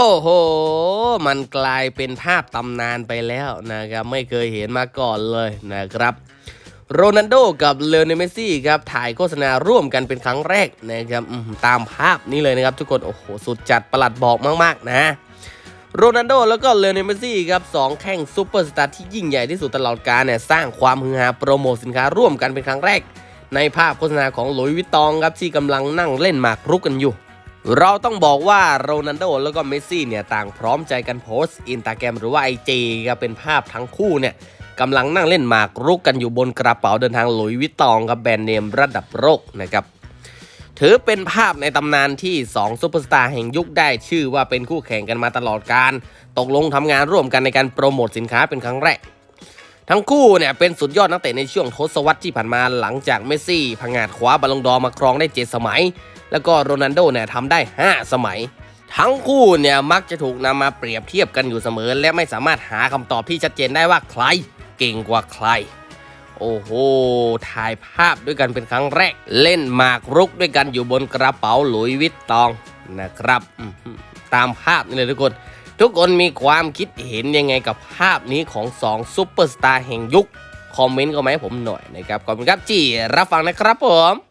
โอ้โห มันกลายเป็นภาพตำนานไปแล้วนะครับ ไม่เคยเห็นมาก่อนเลยนะครับ โรนัลโดกับเลโอเนเมสซี่ครับถ่ายโฆษณาร่วมกันเป็นครั้งแรกนะครับตามภาพนี้เลยนะครับ ทุกคน โอ้โห สุดจัดประหลัดบอกมาก ๆ นะโรนัลโดแล้วก็เลโอเนเมสซี่ครับสองแข้งซูเปอร์สตาร์ที่ยิ่งใหญ่ที่สุดตลอดกาลเนี่ยสร้างความฮือฮาโปรโมทสินค้าร่วมกันเป็นครั้งแรก ในภาพโฆษณาของหลุยส์วิตตองครับที่กำลังนั่งเล่นหมากรุกกันอยู่ เราต้องบอกว่าโรนัลโดแล้วก็เมสซี่เนี่ยต่างพร้อมใจกันโพสต์อินตาแกรมหรือว่าไอจีครับเป็นภาพทั้งคู่เนี่ยกำลังนั่งเล่นหมากรุกกันอยู่บนกระเป๋าเดินทางหลุยวิตตองครับแบรนด์เนมระดับโลกนะครับถือเป็นภาพในตำนานที่2ซูเปอร์สตาร์แห่งยุคได้ชื่อว่าเป็นคู่แข่งกันมาตลอดการ ตกลงทำงานร่วมกันในการโปรโมทสินค้าเป็นครั้งแรก ทั้งคู่เนี่ยเป็นสุดยอดนักเตะในช่วงทศวรรษที่ผ่านมาหลังจากเมสซี่ผงาดคว้าบอลลงดอมาครองได้ 7 สมัย แล้วก็โรนัลโดเนี่ยทำได้ 5 สมัย ทั้งคู่เนี่ยมักจะถูกนำมาเปรียบเทียบกันอยู่เสมอ และไม่สามารถหาคำตอบที่ชัดเจนได้ว่าใครเก่งกว่าใคร โอ้โห ถ่ายภาพด้วยกันเป็นครั้งแรก เล่นหมากรุกด้วยกันอยู่บนกระเป๋าหลุยวิตตองนะครับตามภาพนี่เลยทุกคน ทุกคนมีความคิดเห็นยังไงกับภาพนี้ของ2ซุปเปอร์สตาร์แห่งยุค คอมเมนต์ก็มาให้ผมหน่อยนะครับขอบคุณครับจีรับฟังนะครับผม